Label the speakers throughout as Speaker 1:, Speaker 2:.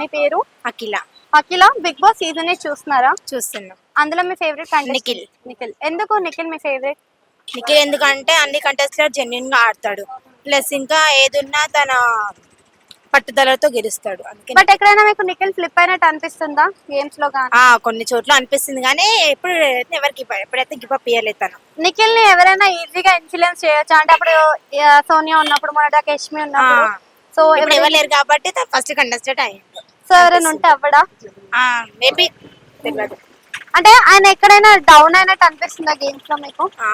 Speaker 1: మీ పేరు?
Speaker 2: Akhila.
Speaker 1: Akhila Bigg Boss season చూస్తున్నారా?
Speaker 2: చూస్తున్నాం.
Speaker 1: అందులో మీ ఫేవరెట్
Speaker 2: నిఖిల్.
Speaker 1: నిఖిల్. ఎందుకు నిఖిల్ మీ ఫేవరెట్
Speaker 2: నిఖిల్ ఎందుకంటే అన్ని కంటెస్ట్లో జెన్యున్గా ఆడతాడు. ప్లస్ ఇంకా ఏదున్నా తన పట్టుదలతో గెలుస్తాడు. అందుకే
Speaker 1: బట్ ఎక్కడైనా మీకు నిఖిల్ ఫ్లిప్ అయినట్టు అనిపిస్తుందా? గేమ్స్లో కానీ
Speaker 2: ఆ కొన్ని చోట్ల అనిపిస్తుంది కానీ ఎప్పుడు ఎవరికి ఎప్పుడైతే గివ్ అప్ ఇయ్యలేదు తను.
Speaker 1: నిఖిల్ని ఎవరైనా ఈజీగా ఇన్ఫ్లుయెన్స్ చేయొచ్చా? అంటే అప్పుడు సోనియా ఉన్నప్పుడు మన కశ్మి ఉన్నప్పుడు. సో
Speaker 2: ఇప్పుడు ఎవరు లేరు కాబట్టి ఫస్ట్ కంటెస్టెంట్ అయ్యిండు.
Speaker 1: సో ఎవరైనా ఉంటే అవ్వడా?
Speaker 2: మేబీ. తెలియదు
Speaker 1: అంటే ఆయన ఎక్కడైనా డౌన్ అయినట్టు అనిపిస్తుందా గేమ్స్లో మీకు?
Speaker 2: ఆ,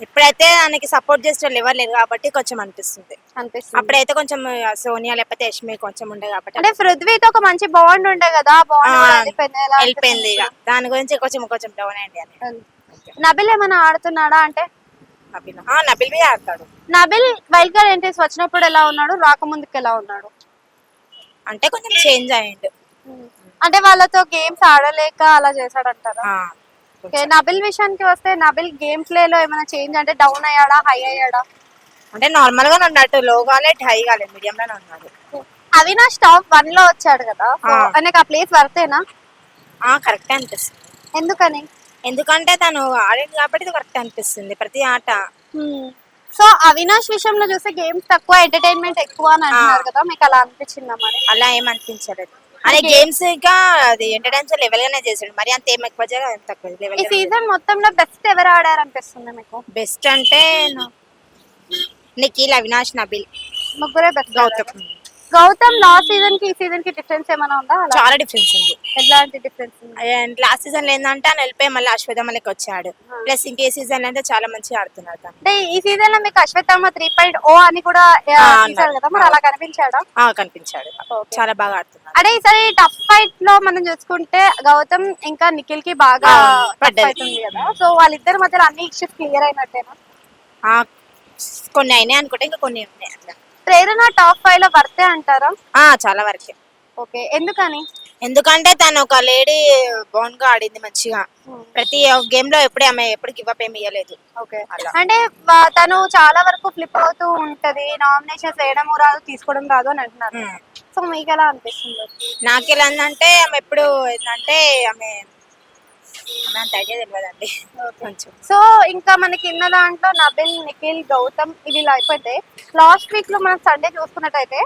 Speaker 2: ఎప్పుడైతే దానికి సపోర్ట్ చేసే ఎవరు లేరు కాబట్టి కొంచెం అనిపిస్తుంది.
Speaker 1: అనిపిస్తుంది.
Speaker 2: అప్పుడైతే కొంచెం సోనియా లేకపోతే యష్మి కొంచెం ఉండే కాబట్టి
Speaker 1: అంటే పృథ్వీతో ఒక మంచి బాండ్ ఉండే కదా బాండ్ వెళ్ళిపోయింది
Speaker 2: ఇక. దాని గురించి కొంచెం కొంచెం డౌన్ అయింది అని?
Speaker 1: నబిల్ ఏమైనా ఆడుతున్నాడా అంటే?
Speaker 2: నబిల్. ఆ, నబిల్ ఆడతాడు.
Speaker 1: నబిల్ వైల్డ్ కార్డ్ ఎంట్రీస్ వచ్చినప్పుడు ఎలా ఉన్నాడు? రాకముందుకు ఎలా ఉన్నాడు?
Speaker 2: అంటే కొంచెం చేంజ్ అయ్యిండు.
Speaker 1: అంటే వాళ్ళతో గేమ్స్ ఆడలేక అలా చేశాడంటారా? ఓకే నబిల్ విషయానికి వస్తే నబిల్ గేమ్ ప్లే లో ఏమైనా చేంజ్ అంటే డౌన్ అయ్యాడా హై అయ్యాడా?
Speaker 2: అంటే నార్మల్గా ఉన్నట్టు లో కాలేదు హై కాలేదు మీడియం లోనే ఉన్నాడు.
Speaker 1: అవినాష్ టాప్ వన్లో వచ్చాడు కదా? సో
Speaker 2: ఆ.
Speaker 1: ప్లేస్ వర్తేనా
Speaker 2: ఆ కరెక్ట్ అనిపిస్తుంది.
Speaker 1: ఎందుకని?
Speaker 2: ఎందుకంటే తను ఆడింది కాబట్టి కరెక్ట్ అనిపిస్తుంది ప్రతి ఆట.
Speaker 1: సో అవినాష్ విషయంలో చూస్తే గేమ్స్ తక్కువ ఎంటర్టైన్మెంట్ ఎక్కువ అని అంటున్నారు కదా మీకు అలా అనిపించిందా మరి?
Speaker 2: అలా ఏం అనిపించలేదు. అనే గేమ్స్ ఇంకా అది ఎంటర్టైన్స్ లెవెల్ గానే చేసాడు మరి అంత ఏం ఎక్కువ తక్కువ
Speaker 1: ఈ
Speaker 2: లెవెల్
Speaker 1: సీజన్ మొత్తంలో బెస్ట్ ఎవరు ఆడారు అనిపిస్తుంది మీకు?
Speaker 2: బెస్ట్ అంటే నిఖిల్ అవినాష్ నబిల్.
Speaker 1: ముగ్గురే బెస్ట్
Speaker 2: గౌతమ్.
Speaker 1: గౌతమ్ లాస్ట్ సీజన్కి ఈ సీజన్కి డిఫరెన్స్ ఏమైనా ఉందా? అలా?
Speaker 2: చాలా డిఫరెన్స్ ఉంది.
Speaker 1: ఎట్లాంటి డిఫరెన్స్ ఉంది?
Speaker 2: లాస్ట్ సీజన్లో ఏంటంటే ఆయన వెళ్ళిపోయి మళ్ళీ అశ్వథమలకి వచ్చాడు. ప్లస్ ఇంకే సీజన్లో అయితే చాలా మంచిగా ఆడుతున్నాడు తను.
Speaker 1: అంటే ఈ సీజన్లో మీకు అశ్వత్థామ త్రీ పాయింట్ ఓ అని కూడా ఆ,
Speaker 2: ఆ,
Speaker 1: తీశారు కదా? మరి అలా కనిపించాడా?
Speaker 2: ఆ, కనిపించాడు. చాలా బాగా ఆడుతున్నాడు.
Speaker 1: అంటే ఈసారి టఫ్ ఫైట్లో మనం చూసుకుంటే గౌతమ్ ఇంకా నిఖిల్కి బాగా
Speaker 2: ఆ, పడ్డది.
Speaker 1: fight ఉంది కదా? సో వాళ్ళిద్దరి మధ్యలో అన్ని ఇష్యూస్ క్లియర్ అయినట్టేనా?
Speaker 2: ఆ, కొన్ని అయినాయి అనుకుంటే ఇంకా కొన్ని ఉన్నాయి. అట్లా.
Speaker 1: ప్రేరణ టాప్ ఫైవ్లో వర్తే అంటారా?
Speaker 2: ఆ, చాలా వరకే.
Speaker 1: ఓకే ఎందుకని?
Speaker 2: ఎందుకంటే తను ఒక లేడీ బౌండ్గా ఆడింది మంచిగా. ప్రతి గేమ్లో ఎప్పుడే ఆమె ఎప్పుడు గివ్ అప్ ఏమి ఇవ్వలేదు
Speaker 1: ఓకే. అంటే తను చాలా వరకు ఫ్లిప్ అవుతూ ఉంటది నామినేషన్స్ వేయడం రాదు తీసుకోవడం రాదు అని అంటున్నారు. సో మీకు ఎలా అనిపిస్తుంది?
Speaker 2: నాకు ఎలా ఉందంటే ఆమె ఎప్పుడు ఏంటంటే ఆమె ఆమె అంత ఐడియా తెలియదండి కొంచెం
Speaker 1: సో ఇంకా మనకి ఇన్న దాంట్లో నబిల్ నిఖిల్ గౌతమ్ ఇవి అయిపోతే లాస్ట్ వీక్లో మనం సండే చూసుకున్నట్టయితే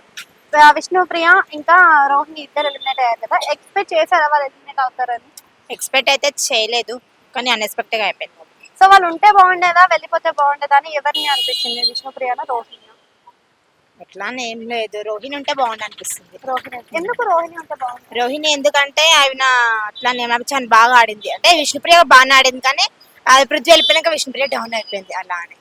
Speaker 1: విష్ణుప్రియ ఇంకా రోహిణి ఇద్దరు ఎలిమినేట్ అయ్యారు కదా. ఎక్స్పెక్ట్ చేశారా వాళ్ళు ఎలిమినేట్ అవుతారని?
Speaker 2: ఎక్స్పెక్ట్ అయితే చేయలేదు కానీ అన్ఎక్స్పెక్టెడ్గా అయిపోయింది.
Speaker 1: సో వాళ్ళు ఉంటే బాగుండేదా వెళ్ళిపోతే బాగుండేదా అని ఎవరిని అనిపించింది? విష్ణుప్రియనా రోహిణి?
Speaker 2: ఎట్లా అని ఏం లేదు. రోహిణి ఉంటే బాగుండు అనిపిస్తుంది
Speaker 1: రోహిణి ఎందుకు రోహిణి ఉంటే బాగుంది
Speaker 2: రోహిణి ఎందుకంటే ఆయన అట్లా నేను చాలా బాగా ఆడింది. అంటే విష్ణుప్రియ బాగానే ఆడింది కానీ అది పృథ్వీ వెళ్ళిపోయినాక విష్ణుప్రియ డౌన్ అయిపోయింది. అలా అని.